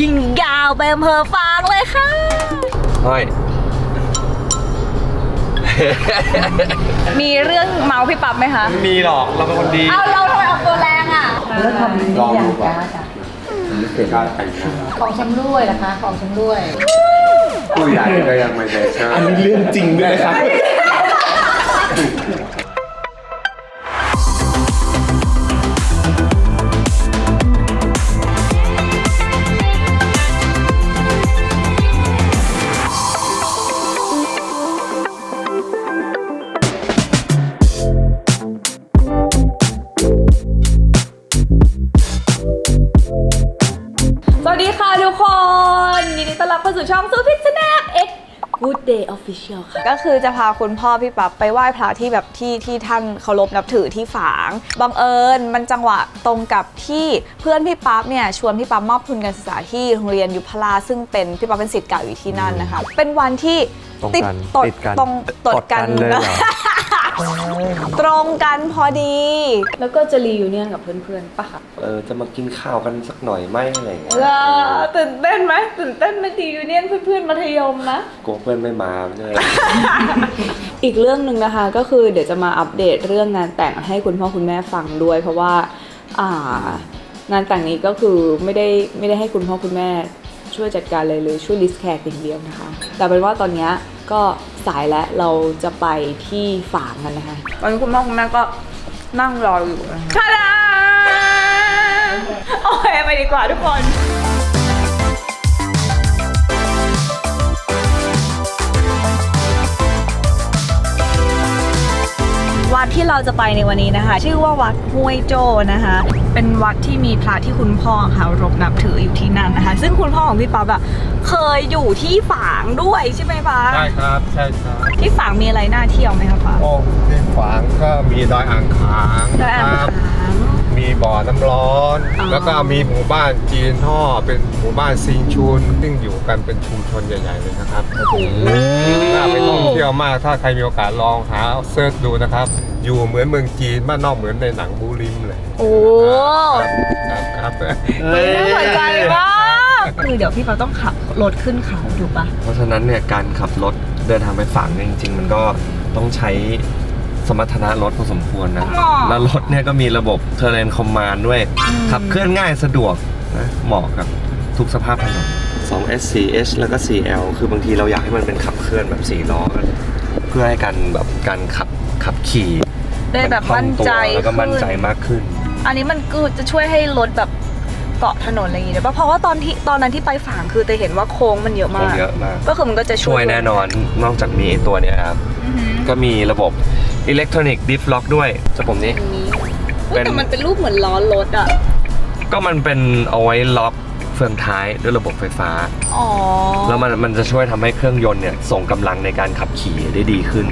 ยิงยาวไปอำเภอฟางเลยค่ะเฮ้ยมีเรื่องเมาพี่ปั๊บไหมคะไม่มีหรอกเราเป็นคนดีเอาเราทำไมออกตัวแรงอะลองดูก่อนการแต่งงานของชำร่วยนะคะ ของชำร่วย ผู้ใหญ่ก็ยังไม่ได้เชิญอันนี้เรื่องจริงด้วยนะครับ Official ค่ะ ก็คือจะพาคุณพ่อพี่ปั๊บไปไหว้พระที่แบบที่ที่ท่านเคารพนับถือที่ฝาง บังเอิญมันจังหวะตรงกับที่เพื่อนพี่ปั๊บเนี่ยชวนพี่ปั๊บมอบทุนการศึกษาที่โรงเรียนยุพราซึ่งเป็นพี่ปั๊บเป็นศิษย์เก่าอยู่ที่นั่นนะคะ เป็นวันที่ตรงติดกันตดติดกันตรงตดกันเลยเหรอ ตรงกันพอดี แล้วก็จะรีวิวเนี่ยนกับเพื่อนๆปะคะเออจะมากินข้าวกันสักหน่อยไหมอะไรอย่างเงี้ยว้าวตื่นเต้นไหมตื่นเต้นไหมดียูเนียนเพื่อนๆมัธยมนะกลัวเพื่อนไม่มาไม่ใช่อีกเรื่องหนึ่งนะคะ ก็คือเดี๋ยวจะมาอัปเดตเรื่องงานแต่งให้คุณพ่อคุณแม่ฟังด้วย เพราะว่าอ่างานแต่งนี้ก็คือไม่ได้ไม่ได้ให้คุณพ่อคุณแม่ช่วยจัดการเลยเลยช่วยลิสต์แขกอย่างเดียวนะคะ แต่เป็นว่าตอนเนี้ย ก็สายแล้วเราจะไปที่ฝางกันนะคะ ตอนนี้คุณพ่อคุณแม่ก็นั่งรออยู่นะคะทาดาโอเคไปดีกว่าทุกคน วัดที่เราจะไปในวันนี้นะคะ ชื่อว่าวัดห้วยโจนะคะ เป็นวัดที่มีพระที่คุณพ่อค่ะรบนับถืออยู่ที่นั่นนะคะ ซึ่งคุณพ่อของพี่ป๊อบอะเคยอยู่ที่ฝางด้วยใช่ไหมป๊าใช่ครับ ใช่ครับที่ฝางมีอะไรน่าเที่ยวไหมคะป๊าโอ้ที่ขวางก็มีดอยอ่างขางดอยอ่างครับขางมี บ่อน้ำร้อน อ๋อ แล้วก็มีหมู่บ้านจีนท่อเป็นหมู่บ้านซิงชุนซึ่งอยู่กันเป็นชุมชนใหญ่ๆเลยนะครับน่าไปท่องเที่ยวมากถ้าใครมีโอกาสลองหาเซิร์ชดูนะครับ อยู่เหมือนเมืองจีนบ้านนอกเหมือนในหนังบูริมเลยโอ้ครับครับน่าสนใจมากคือเดี๋ยวพี่ป๊อบต้องขับรถขึ้นเขาถูกปะเพราะฉะนั้นเนี่ยการขับรถเดินทางไปฝั่งเนี่ยจริง ๆ มันก็ต้องใช้ สมรรถนะรถพอสมควรนะอ๋อแล้วรถเนี่ยก็มีระบบ Terrain Command ด้วย ขับเคลื่อนง่ายสะดวกนะเหมาะกับทุกสภาพถนน 2S 4H แล้วก็ 4L คือบางทีเราอยากให้มันเป็นขับเคลื่อนแบบ4ล้อกันเพื่อให้การแบบการขับขับขี่ได้แบบคล่อมั่งนตัวใจแล้วก็มั่นใจขึ้มากขึ้น อันนี้มันก็จะช่วยให้รถแบบ เกาะถนนอะไรอย่างงี้ได้ปะเพราะว่าตอนที่ตอนนั้นที่ไปฝางคือแต่เห็นว่าโค้งมันเยอะโค้มางกเยอะมาก ก็คือมันก็จะช่ช่ววยยแน่นอนนอกจากมีไอ้ตัวเนี้ยครับ อือหือก็มีระบบอิเล็กทรอนิกส์ดิฟล็อกด้วยจะผมนี้อันนี้เป็น แต่มันเป็นรูปเหมือนล้อรถอะ ก็มันเป็นเอาไว้ล็อก เฟืองท้ายด้วยระบบไฟฟ้า อ๋อ แล้วมันมันจะช่วยทำให้เครื่องยนต์เนี่ยส่งกำลังในการขับขี่ได้ดีขึ้น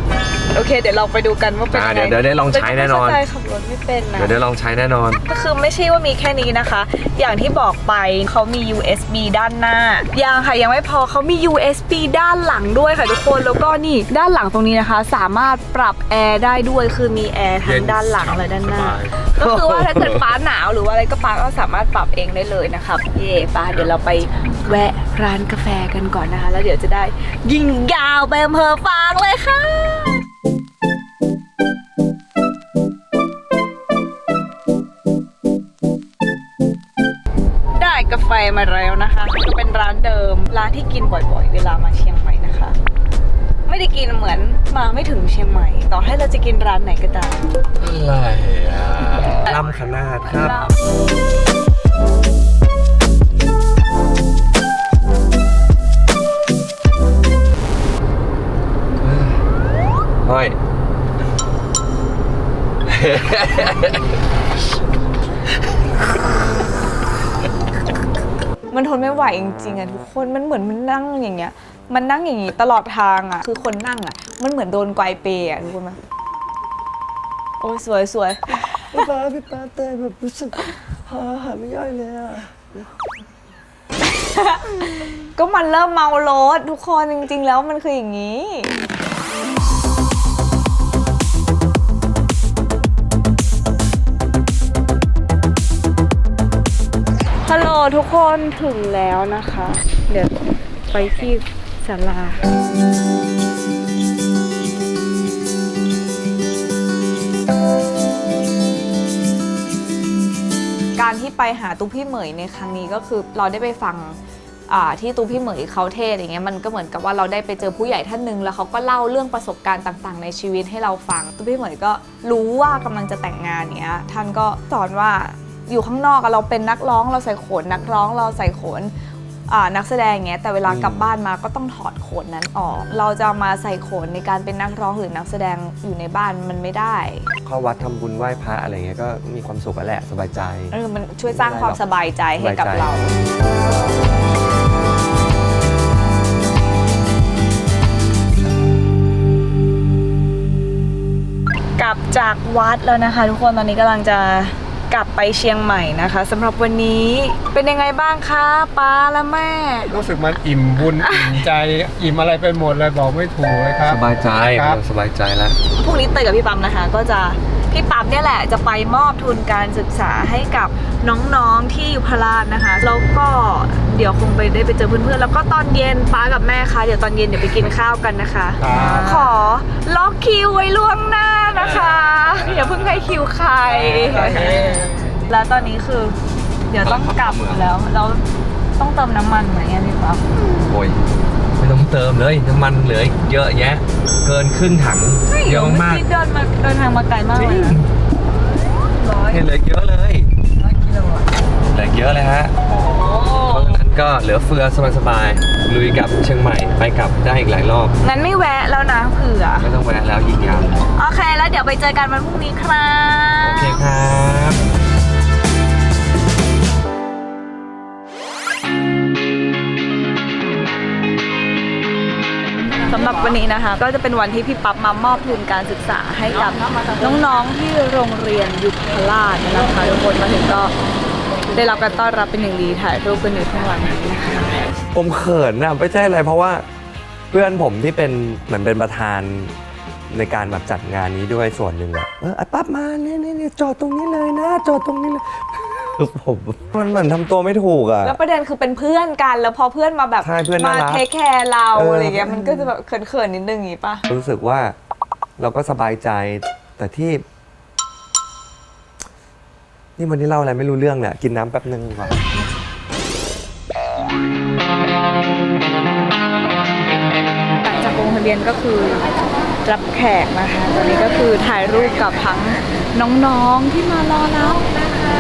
โอเค เดี๋ยวเราไปดูกันว่าเป็นอ่ายังไงเดี๋ยวเดี๋ยวได้ลองใช้แน่นอนแต่ก็ไม่เข้าใจขับรถไม่เป็นนะ เดี๋ยวได้ลองใช้แน่นอน ก็คือไม่ใช่ว่ามีแค่นี้นะคะ อย่างที่บอกไปเขามี USB ด้านหน้า ยังค่ะยังไม่พอเขามี USB ด้านหลังด้วยค่ะทุกคน แล้วก็นี่ด้านหลังตรงนี้นะคะ สามารถปรับแอร์ได้ด้วย คือมีแอร์ทั้งด้านหลังและด้านหน้า ก็คือว่าถ้าเกิดป้าหนาวหรือว่าอะไรก็ป้าก็สามารถปรับเองได้เลยนะครับ เย่ป้าเดี๋ยวเราไปแวะร้านกาแฟกันก่อนนะคะ แล้วเดี๋ยวจะได้ยิงยาวไปอำเภอฟางเลยค่ะได้กาแฟมาแล้วนะคะก็เป็นร้านเดิม ร้านที่กินบ่อยๆ เวลามาเชียงใหม่นะคะ ไม่ได้กินเหมือนมาไม่ถึงเชียงใหม่ ต่อให้เราจะกินร้านไหนก็ตามอะไรอะลำขนาดครับ เฮ้ยมันทนไม่ไหวจริงๆอะทุกคนมันเหมือนมันนั่งอย่างเงี้ย มันนั่งอย่างงี้ตลอดทางอะคือคนนั่งอะมันเหมือนโดนไกวเปย์อะทุกคนไหมโอ้ยสวยสวยพี่ป้าพี่ป้าเต้แบบรู้สึกหาหาไม่ย่อยเลยอะก็มันเริ่มเมารถทุกคนจริง ๆ แล้วมันคืออย่างนี้ ฮัลโหลทุกคนถึงแล้วนะคะ เดี๋ยวไปที่ศาลาการที่ไปหาตุ๊กพี่เหมยในครั้งนี้ก็คือเราได้ไปฟังที่ตุ๊กพี่เหมยเขาเทศอย่างเงี้ยมันก็เหมือนกับว่าเราได้ไปเจอผู้ใหญ่ท่านหนึ่งแล้วเขาก็เล่าเรื่องประสบการณ์ต่าง ๆ ในชีวิตให้เราฟังตุ๊กพี่เหมยก็รู้ว่ากำลังจะแต่งงานเนี้ยท่านก็สอนว่า อยู่ข้างนอกอะเราเป็นนักร้องเราใส่โขนนักร้องเราใส่โขนอ่านักแสดงเงี้ยแต่เวลากลับบ้านมาก็ต้องถอดโขนนั้นออก เราจะมาใส่โขนในการเป็นนักร้องหรือนักแสดงอยู่ในบ้านมันไม่ได้ เข้าวัดทำบุญไหว้พระอะไรเงี้ยก็มีความสุขแล้วแหละสบายใจเออมันช่วยสร้างความสบายใจให้กับสบายใจเรากลับจากวัดแล้วนะคะ ทุกคนตอนนี้กำลังจะ กลับไปเชียงใหม่นะคะสำหรับวันนี้เป็นยังไงบ้างคะป้าและแม่ รู้สึกมันอิ่มบุญอิ่มใจอิ่มอะไรไปหมดเลยบอกไม่ถูกเลยครับ สบายใจครับสบายใจแล้วพรุ่งนี้เตยกับพี่ปั๊มนะคะ ก็จะพี่ปั๊มเนี่ยแหละจะไปมอบทุนการศึกษาให้กับน้องๆที่อยู่พลาดนะคะ แล้วก็เดี๋ยวคงไปได้ไปเจอเพื่อนๆแล้วก็ตอนเย็นป้ากับแม่คะเดี๋ยวตอนเย็นเดี๋ยวไปกินข้าวกันนะคะ ครับ ขอล็อกคิวไว้ล่วงหน้า นะคะอย่าเพิ่งให้คิวใคร แล้วตอนนี้คือ เดี๋ยวต้องกลับแล้วเราต้องเติมน้ำมันไหมอะพี่ปั๊มโอ้ยไม่ต้องเติมเลยน้ำมันเหลืออีกเยอะแยะ เกินครึ่งถังเยอะมากเดินมาเดินทางมาไกลมากเลยนะร้อยเห็นเหลือเยอะเลยร้อยกิโลอะเหลือเยอะเลยฮะโอ้เพราะฉะนั้นก็เหลือเฟือสบายๆ ลุยกลับเชียงใหม่ไปกลับได้อีกหลายรอบงั้นไม่แวะแล้วนะเผื่อ ไม่ต้องแวะแล้วยิงยาวโอเค แล้วเดี๋ยวไปเจอกันวันพรุ่งนี้ครับ โอเคครับสำหรับวันนี้นะคะ ก็จะเป็นวันที่พี่ปั๊บมามอบทุนการศึกษาให้กับน้องๆที่โรงเรียนยุพราชนะคะทุกคนมาถึงก็ ได้รับการต้อนรับเป็นอย่างดีถ่ายรูปกันอยู่ข้างหลังนี้นะคะผมเขินนะไม่ใช่อะไรเพราะว่าเพื่อนผมที่เป็นเหมือนเป็นประธานในการแบบจัดงานนี้ด้วยส่วนหนึ่งอะเออไอ้ปั๊บมาเนี่ยเนี่ยเนี่ยจอดตรงนี้เลยนะ จอดตรงนี้เลยคือผมมันเหมือนทำตัวไม่ถูกอะ แล้วประเด็นคือเป็นเพื่อนกันแล้วพอเพื่อนมาแบบใช่เพื่อนมาน่ารักเทคแคร์เราเอออ อะไรเงี้ยมันก็จะแบบเขินๆนิดนึงอย่างงี้ป่ะ รู้สึกว่าเราก็สบายใจแต่ที่ นี่วันนี้เล่าอะไรไม่รู้เรื่องเนี่ยกินน้ำแป๊บนึงดีกว่าหลังจากลงทะเบียนก็คือรับแขกนะคะ ตอนนี้ก็คือถ่ายรูปกับทั้งน้องๆที่มารอรับนะคะ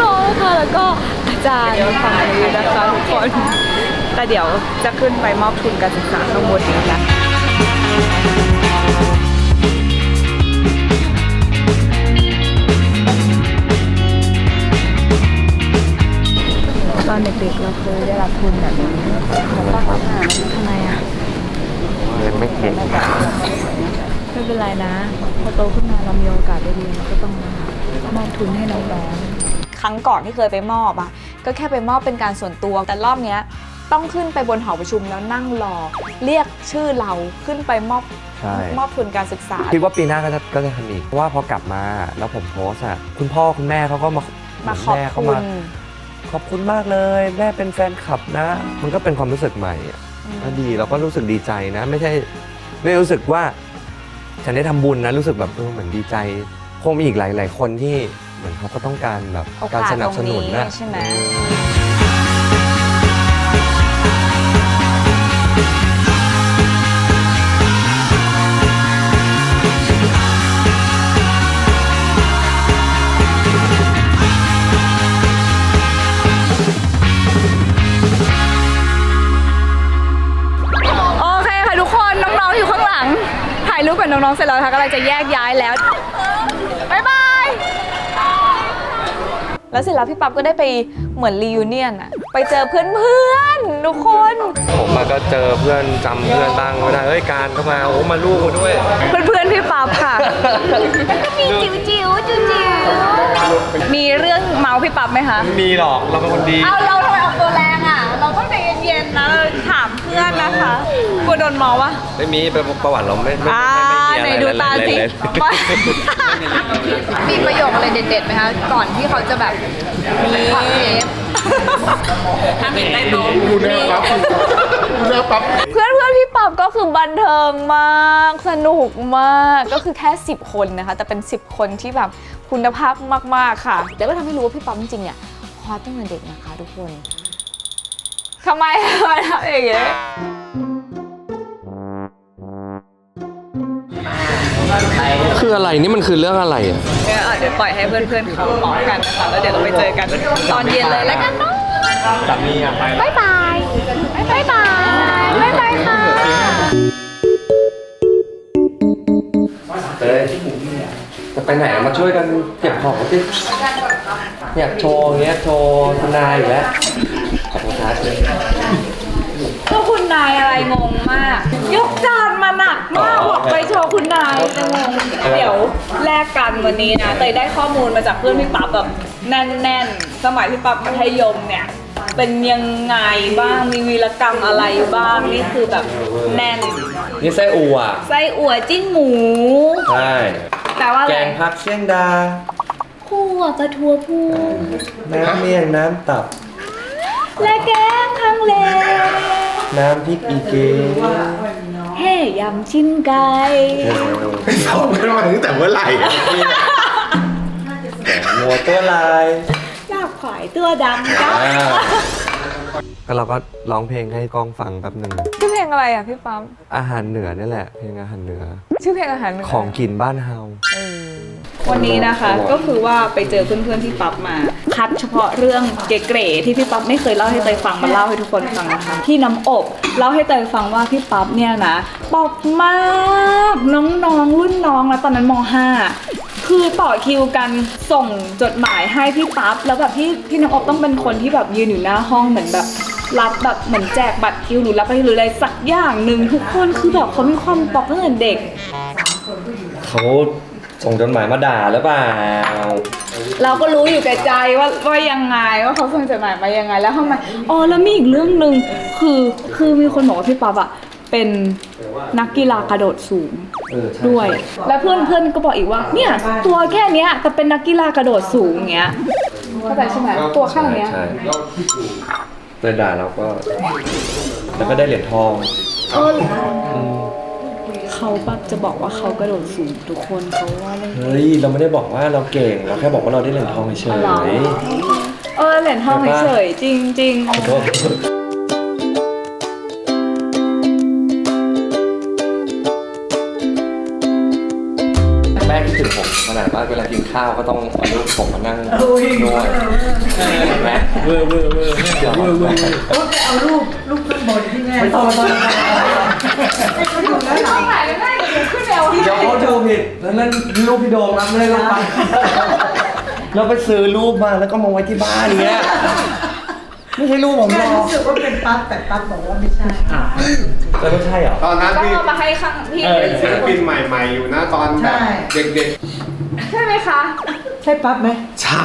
น้อค่ะแล้วก็อาจารย์ฝั่งนี้นะคะทุกคน แต่เดี๋ยวจะขึ้นไปมอบทุนการศึกษาข้างบนนี้นะ ตอนเด็กๆเราเคยได้รับทุนแบบนี้แล้วก็หาทำไมอะเรียนไม่เก่งไม่เป็นไรนะ พอโตขึ้นมาเรามีโอกาสได้เรียนเราก็ต้องมอบทุนให้น้องๆครั้งก่อนที่เคยไปมอบอะ ก็แค่ไปมอบเป็นการส่วนตัวแต่รอบเนี้ยต้องขึ้นไปบนหอประชุมแล้วนั่งรอ เรียกชื่อเราขึ้นไปมอบใช่มอบทุนการศึกษา คิดว่าปีหน้าก็จะก็จะทำอีกเพราะว่าพอกลับมาแล้วผมโพสต์อะคุณพ่อคุณแม่เขาก็มามาขอบแม่เขาคุมาณ ขอบคุณมากเลย แม่เป็นแฟนคลับนะ มันก็เป็นความรู้สึกใหม่อะก็ดีเราก็รู้สึกดีใจนะ ไม่ใช่ไม่รู้สึกว่า ฉันได้ทำบุญนะรู้สึกแบบเออเหมือนดีใจคงมีอีกหลาย ๆ คนที่เหมือนเขาก็ต้องการแบบโอกาสการสนับสนุนตรงนี้นะใช่ไหม เออ กับน้องๆเสร็จแล้วนะคะกำลังจะแยกย้ายแล้วบ๊ายบาย แล้วเสร็จแล้วพี่ปั๊บก็ได้ไปเหมือนรีวิเนียนอะไปเจอเพื่อนๆทุกคน ผมมาก็เจอเพื่อนจำเพื่อนบ้างไม่ได้เฮ้ยการเข้ามาโอ้มาลูกมาด้วยเพื่อนๆพี่ปั๊บค่ะ มีจิ๋วจิ๋วจิ๋วจิ๋วมีเรื่องเมาส์พี่ปั๊บไหมคะมีหรอกเราเป็นคนดี เอาเราทำไมออกตัวแรงอะ เราต้องใจเย็นๆนะเราถามเพื่อนนะคะกลัวโดนเมาวะไม่มีเป็นประวัติเราไม่ไม่อ่าไม่ไม่มีอะไร ไหนดูตาสิเลยว่าไม่มีมีประโยคอะไรเด็ดๆไหมคะก่อนที่เขาจะแบบมีเทปถ้าเห็นได้ตรงดูแน่ปั๊บดูแน่ปั๊บเพื่อนเพื่อนๆพี่ป๊อบก็คือบันเทิงมากสนุกมากก็คือแค่ 10 คนนะคะ แต่เป็น 10 คนที่แบบคุณภาพมากๆค่ะ แล้วก็ทำให้รู้ว่าพี่ป๊อบจริงๆเนี่ยฮอตตั้งแต่เด็กนะคะทุกคนทำไมทำไมทำอย่างเงี้ย คืออะไรนี่มันคือเรื่องอะไรอะเนี่ยเดี๋ยวปล่อยให้เพื่อนๆเขาพร้อมกันนะคะแล้วเดี๋ยวเราไปเจอกันตอนเย็นเลยแล้วกันเนาะสามีอะไปบ๊ายบายบ๊ายบายบ๊ายบายค่ะเต้ยจะไปไหนมาช่วยกันเก็บของสิอยากโชว์อย่างเงี้ยโชว์คุณนายอยู่แล้วขอบคุณครับเลยก็คุณนายอะไรงงมาก ยกจาน มาหนักมากบอกไปโชว์คุณนายจะงงเดี๋ยวแลกกันวันนี้นะเตยได้ข้อมูลมาจากเพื่อนพี่ปั๊บแบบแน่นๆ สมัยพี่ปั๊บมัธยมเนี่ย เป็นยังไงบ้างมีวีรกรรมอะไรบ้างนี่คือแบบแน่นนี่ไส้อั่วไส้อั่วจิ้นหมู ใช่แต่ว่าอะแกไรงผักเสี่ยงดา คั่วกระทัวพูน้ำเมี่ยง น้ำตับ และแกงฮังเลน้ำพริกอีเก แห่ยำชิ้นไก่สอบกันมาตั้งแต่เมื่อไหร่อะแกงงัวตัวลายลาบขวายตัวดำจ้าก็เราก็ร้องเพลงให้กล้องฟังแป๊บหนึ่งชื่อเพลงอะไรอะพี่ปั๊มอาหารเหนือนี่แหละ เพลงอาหารเหนือ ชื่อเพลงอาหารเหนืของกินบ้านเฮาวันนี้นะคะก็คือว่าไปเจอเพื่อนๆที่ปั๊บมา คัดเฉพาะเรื่องเก๋ๆที่พี่ปั๊บไม่เคยเล่าให้เตยฟังมาเล่าให้ทุกคนฟังนะคะพี่น้ำอบเล่าให้เตยฟังว่าพี่ปั๊บเนี่ยนะปอบมากน้องๆรุ่นน้องแล้วตอนนั้นม .5 คือต่อคิวกันส่งจดหมายให้พี่ปั๊บแล้วแบบพี่พี่น้ำอบต้องเป็นคนที่แบบยืนอยู่หน้าห้องเหมือนแบบรับแบบเหมือนแจกบัตรคิวหรือรับไปหรืออะไรสักอย่างหนึ่งทุกคนคือแบบเขามีความปอปตั้งแต่เด็กเขา ส่งจดหมายมาด่าหรือเปล่า เราก็รู้อยู่แก่ใจว่าว่ายังไงว่าเขาส่งจดหมายมายังไง แล้วทำไมอ๋อแล้วมีอีกเรื่องหนึ่งคือคือมีคนบอกว่าพี่ป๊อบอะเป็นนักกีฬากระโดดสูงเออใช่ด้วย แล้วเพื่อนเพื่อนก็บอกอีกว่า เนี่ย ตัวแค่เนี้ยแต่เป็นนักกีฬากระโดดสูงอย่างเงี้ยเข้าใจใช่ไหมตัวข้างเนี้ยใช่เตยด่าเราก็ แล้วก็ได้เหรียญทอง เออ เขาแบบจะบอกว่าเขากระโดดสูงทุกคนเขาว่าเรื่องเฮ้ย เราไม่ได้บอกว่าเราเก่ง เราแค่บอกว่าเราได้เหรียญทองเฉยอ๋อเหรอเออเหรียญทองเฉยๆจริงจริงขอโทษแม่คิดถึงผมขนาดว่าเวลากินข้าวก็ต้องเอาลูกผมมานั่งนวดเห็นไหมเวอร์เวอร์เวอร์เดี๋ยวเวอร์เวอร์ เอารูปรูปขึ้นบนที่แม่ไม่ต้องไม่ต้อง ไม่ต้องไหนไม่ได้เดี๋ยวขึ้นเร็วเดี๋ยวเขาดูผิดแล้วนั่นรูปพี่โดมครับไม่ได้รูปไปเราไปซื้อรูปมาแล้วก็มาไว้ที่บ้านเนี้ยไม่ใช่รูปผมหรแม่อกรู้สึกว่าเป็นปั๊บแต่ปั๊บบอกว่าไม่ใช่แต่ไม่ใช่เหรอตอนนั้นต้องพี่เอามาให้ข้างพี่เป็นศิลปินใหม่ ๆ อยู่นะตอนแบบเด็ก ใช่ไหมคะ ใช่ปั๊บไหมใช่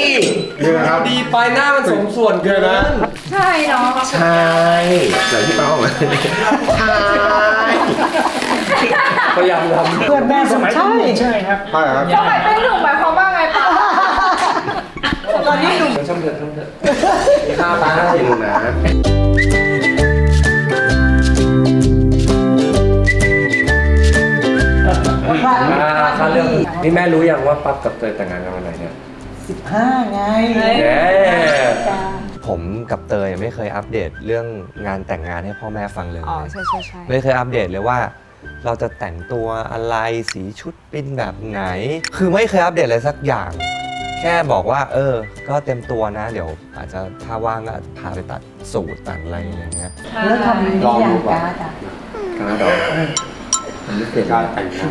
ๆนี่นะครับดีไปหน้ามันสมส่วนเกินนะใช่เนาะใช่ไหนที่เป้าไหมใช่พยายามทำเพื่อนแม่บอกใช่ใช่ครับสมัยเป็นหนุ่มหมายความว่าไงปะตอนนี้หนุ่มช่างเถอะช่างเถอะมีข้าวตาจริงนะ ข้าเรื่องนี่แม่รู้ยังว่าปั๊บกับเตยแต่งงานกันวันไหนเนี่ยสิบห้าไงเย้ผมกับเตยไม่เคยอัปเดตเรื่องงานแต่งงานให้พ่อแม่ฟังเลย อ๋อใช่ใช่ใช่ไม่เคยอัปเดตเลยว่า เราจะแต่งตัวอะไรสีชุดเป็นแบบไหน คือไม่เคยอัปเดตอะไรสักอย่าง แค่บอกว่า เออ ก็เต็มตัวนะ เดี๋ยว อาจจะถ้าว่างก็อาจจะพาไปตัดสูตรตัดอะไรอย่างเงี้ย แล้วทำหรือยังการ์ดอะ การดอก มันไม่เสร็จการแต่งงาน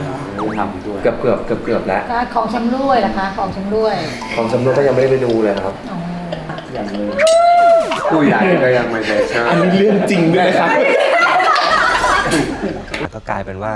ทำด้วยเกือบเกือบเกือบเกือบแล้วการ์ดของชำร่วยนะคะ ของชำร่วยของสำรวจก็ยังไม่ได้ไปดูเลยครับอ๋อยังเลยผู้ใหญ่ก็ยังไม่ได้ใช่อันนี้เรื่องจริงด้วยนะครับ ก็กลายเป็นว่า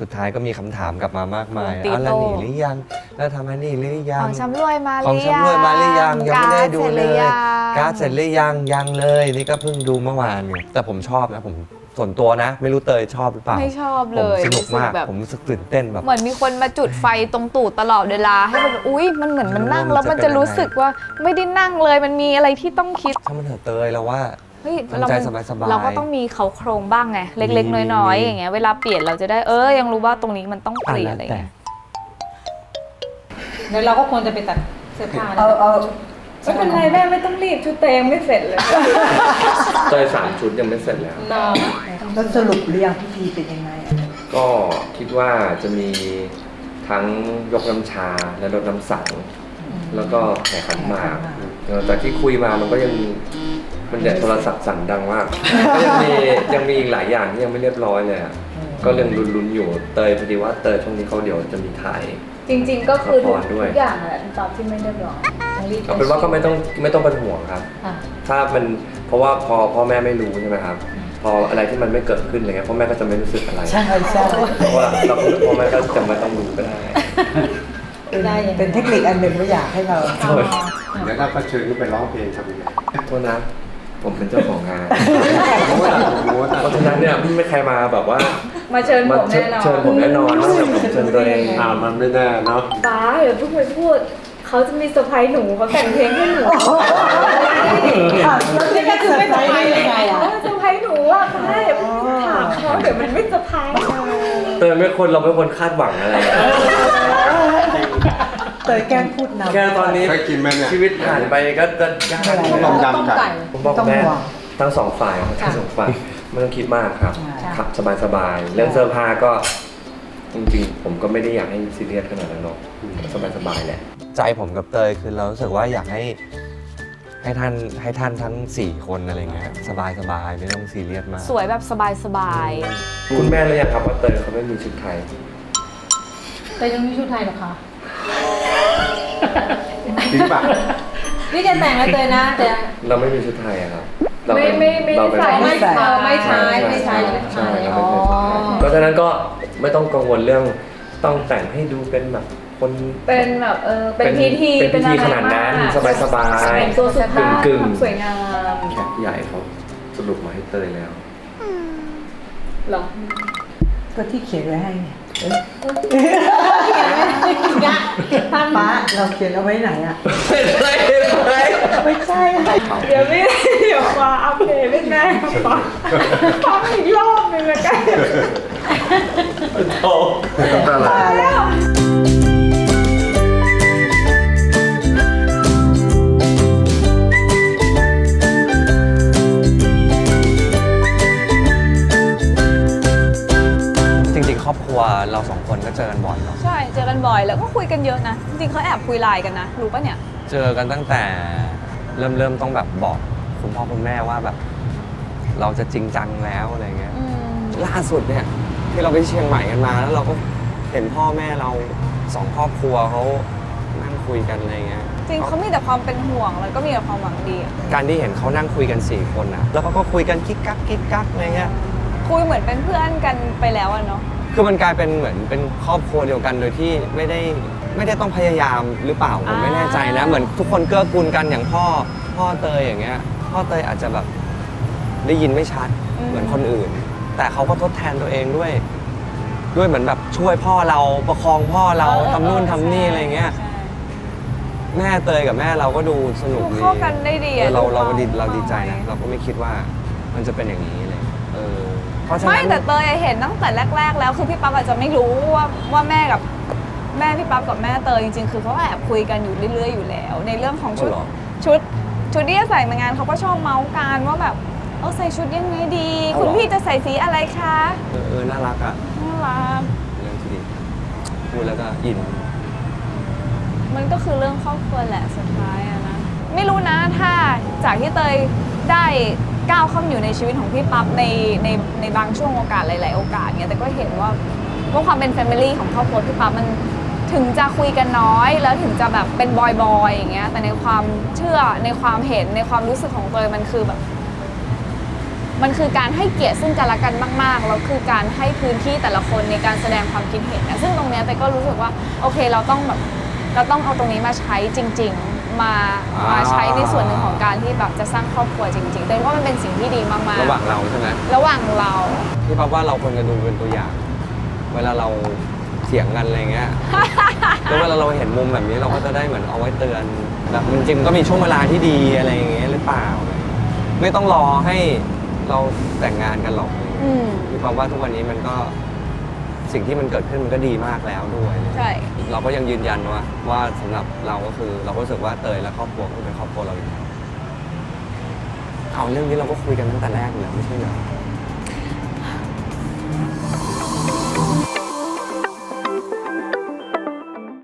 สุดท้ายก็มีคำถามกลับมามากมายอ้าวแล้วหนีหรือยัง แล้วทำให้หนีหรือยัของง ชำรวยมาหของรือยังชำรวยมาหรือยังยังไม่ได้ดูเลย กาการ์์ดดเสร็จหรือยังยังเลยนี่ก็เพิ่งดูเมื่อวานไงแต่ผมชอบนะผม ส่วนตัวนะ ไม่รู้เตยชอบหรือเปล่าไม่ชอบเลยผมสนุกมากรู้สึกแบบ ผมรู้สึกตื่นเต้นแบบ เหมือนมีคนมาจุดไฟตรงตูดตลอดเวลา ให้มันแบบอุ๊ย มันเหมือนมันนั่ง แล้วมันจะรู้สึกว่าไม่ได้นั่งเลยมันมีอะไรที่ต้องคิดถ้ามันเถอะเตยแล้วว่า เฮ้ยทำเราใจสบายๆเราก็ต้องมีเขาโครงบ้างไง เล็ก มีๆ น้อยมี ๆ อย่างเงี้ยเวลาเปลี่ยนเราจะได้เออยังรู้ว่าตรงนี้มันต้องเปลี่ยนอะไรแต่เงี้ยเดี๋ยวเราก็ควรจะไปตัดเสื้อผ้าเอาเอา ไม่เป็นไรแม่ไม่ต้องรีบชุดเตงไม่เสร็จเลยเตยสามชุดยังไม่เสร็จแล้วแล้วสรุปเรียงพิธีเป็นยังไงอะก็คิดว่าจะมีทั้งยกน้ำชาและรดน้ำสัง แล้วก็แห่ขันหมากเออแต่ที่คุยมามันก็ยังมันเนี่ยโทรศัพท์สั่นดังมาก ก็ยังมียังมีอีกหลายอย่างที่ยังไม่เรียบร้อยเลยอะก็เรื่องลุ้นๆอยู่เตยพอดีว่าเตยช่วงนี้เขาเดี๋ยวจะมีถ่าย จริง ๆ ก็คือทุกละครด้วยทุกอย่างแหละตอนที่ไม่เรียบร้อย เอาเป็นว่าก็ไม่ต้องไม่ต้องเป็นห่วงครับ ค่ะ ถ้ามันเพราะว่าพอพ่อแม่ไม่รู้ใช่ไหมครับ พออะไรที่มันไม่เกิดขึ้นอะไรเงี้ยพ่อแม่ก็จะไม่รู้สึกอะไร ใช่ใช่เพราะว่าเราพ่อแม่ก็จะไม่ต้องรู้ก็ได้ เป็นเป็นเทคนิคอันหนึ่งไม่อยากให้เราเดี๋ยวถ้าเขาเชิญขึ้นไปร้องเพลงทำยังไงโทษนะ ผมเป็นเจ้าของงาน โม้ต่โม้ต่เพราะฉะนั้นเนี่ยไม่มีใครมาแบบว่ามาเชิญผมเชิแน่ญนอนเชิญผมแน่นอนนอกจากผมเชิญตัวเองอ่ามันไม่แน่เนาะ ป้าเดี๋ยวเพิ่งไปพูด เขาจะมีเซอร์ไพรส์หนูเขาแต่งเพลงให้หนูค่ะแล้วนี่ก็คือไม่ทำได้ยังไงอะเออเซอร์ไพรส์หนูอะป้าอย่าเพิ่งถามเขาเดี๋ยวมันไม่เซอร์ไพรส์เตยไม่คนเราไม่ควรคาดหวังอะไรอะเตยแกล้งพูดนำแค่ตอนนี้เคยกินไหมเนี่ย ชีวิตผ่านไปก็จะยากต้มยำไก่ผมบอกแม่ทั้งสองฝ่ายครับทั้งสองฝ่ายไม่ต้องคิดมากครับขับสบายๆเรื่องเสื้อผ้าก็ จริงๆ ผมก็ไม่ได้อยากให้ซีเรียสขนาดนั้นหรอกสบายๆแหละ ใจผมกับเตยคือเรารู้สึกว่าอยากให้ให้ท่านให้ท่านทั้ง 4 คนอะไรเงี้ยสบายๆไม่ต้องซีเรียสมาก สวยแบบสบายคุณแม่รู้ยังครับว่าเตยเขาไม่มีชุดไทย แต่ยังมีชุดไทยเหรอคะจริงป่ะนี่จะแต่งแล้วเตยนะ แต่ เราไม่มีชุดไทยอะครับเราไม่เป็นไม่ไม่เราเป็น ใส่ไม่ใช้ไม่ใช้ใช่ไม่ใช้ใช่ไม่ใช้ใช่อ๋อเพราะฉะนั้นก็ ไม่ต้องกังวลเรื่องต้องแต่งให้ดูเป็นแบบคนๆเป็นแบบเออเป็นพิธีเป็นพิธีอะไรขนาดนั้นมกสบายๆแต่งตัวสุภาพกึ่งๆสวยงามแขกใหญ่เขาสรุปมาให้เตยแล้วเหรอก็ที่เขียนไว้ให้เนี่ยท่าน ป้าเราเขียนเอาไว้ไหนอะเป็นไรเป็นไรไม่ใช่ให้เดี๋ยวไม่เดี๋ยวป้าอัปเดตไม่แน่ป้าป้าอีกรอบหนึ่งละกันโอ้ตายแล้ว ริงๆครอบครัวเราสองคนก็เจอกันบ่อยเนาะใช่เจอกันบ่อยแล้วก็คุยกันเยอะนะ จริงๆเขาแอบคุยไลน์กันนะ รู้ปะเนี่ย เจอกันตั้งแต่เริ่มเริ่มต้องแบบบอกคุณพ่อคุณแม่ว่าแบบ เราจะจริงจังแล้วอะไรเงี้ยอืมล่าสุดเนี่ยที่เราไปเชียงใหม่กันมา แล้วเราก็เห็นพ่อแม่เราสองครอบครัวเขานั่งคุยกันอะไรเงี้ย จริงเขามีแต่ความเป็นห่วงแล้วก็มีแต่ความหวังดีอะการที่เห็นเขานั่งคุยกันสี่คนอะแล้วเขาก็คุยกันกิ๊กกักกิ๊กกักอะไรเงี้ย คุยเหมือนเป็นเพื่อนกันไปแล้วอะเนาะ คือมันกลายเป็นเหมือนเป็นครอบครัวเดียวกันโดยที่ไม่ได้ไม่ได้ต้องพยายามหรือเปล่าผมไม่แน่ใจนะ เหมือนทุกคนเกื้อกูลกันอย่างพ่อพ่อเตยอย่างเงี้ย พ่อเตยอาจจะแบบได้ยินไม่ชัดเหมือนคนอื่น แต่เขาก็ทดแทนตัวเองด้วย ด้วยเหมือนแบบช่วยพ่อเราประคองพ่อเราออทำนู่นทำนี่ใช่อะไรเงี้ยใช่แม่เตยกับแม่เราก็ดูสนุกดูดีเข้ากันได้ดีเออะอเราดูเราก็ดีเข้าเราดีใจนะเข้าเราก็ไม่คิดว่ามันจะเป็นอย่างนี้เลยเออ เพราะฉะไม่นั้น แต่เตยเห็นตั้งแต่แรก ๆ แล้วคือพี่ปั๊บอาจจะไม่รู้ว่าว่าแม่กับแม่พี่ปั๊บกับแม่เตยจริงๆ คือเขาแอบคุยกันอยู่เรื่อยๆอยู่แล้ว ในเรื่องของชุดอ๋อเหรอ ชุดชุดที่จะใส่มางานเขาก็ชอบเมาส์กันว่าแบบเออใส่ชุดยังไงดีเอาเหรอคุณพี่จะใส่สีอะไรคะเออเออน่ารักอะน่ารัก เรื่องที่ดีพูดแล้วก็อิน มันก็คือเรื่องครอบครัวแหละสุดท้ายอะนะ ไม่รู้นะถ้าจากที่เตย ได้ก้าวเข้ามาอยู่ในชีวิตของพี่ปั๊บในในในบางช่วงโอกาสหลาย ๆ โอกาสเนี้ยแต่ก็เห็นว่าว่าความเป็นแฟมิลี่ของครอบครัวพี่ปั๊บมันถึงจะคุยกันน้อย แล้วถึงจะแบบเป็นบอยบอยอย่างเงี้ยแต่ในความเชื่อในความเห็นในความรู้สึกของเตยมันคือแบบ มันคือการให้เกียรติซึ่งกันและกันมากๆแล้วคือการให้พื้นที่แต่ละคนในการแสดงความคิดเห็นนะซึ่งตรงเนี้ยแต่ก็รู้สึกว่าโอเคเราต้องแบบเราต้องเอาตรงนี้มาใช้จริง ๆ มาอ่ามมาใช้ในในส่วนหนึ่งของการที่แบบจะสร้างครอบครัวจริงๆแต่ว่ามันเป็นสิ่งที่ดีมากๆ ระหว่างเราใช่ไหมระหว่างเราพี่ป๊อปว่าเราควรจะดูเป็นตัวอย่าง เวลาเราเถียงกันอะไรเงี้ย แล้วเวลาเราเห็นมุมแบบนี้เราก็จะได้เหมือนเอาไว้เตือนแบบจริงๆก็มีช่วงเวลาที่ดีอะไรอย่างเงี้ยหรือเปล่า ไม่ต้องรอให้เราแต่งงานกันหรอกอืม พี่ป๊อปว่าทุกวันนี้มันก็สิ่งที่มันเกิดขึ้นมันก็ดีมากแล้วด้วย ใช่ เราก็ยังยืนยันว่าว่าสำหรับเราก็คือ เราก็รู้สึกว่าเตยและครอบครัวก็เป็นครอบครัวเราอยู่แล้วเอาเรื่องนี้เราก็คุยกันตั้งแต่แรกอยู่แล้วไม่ใช่เหรอ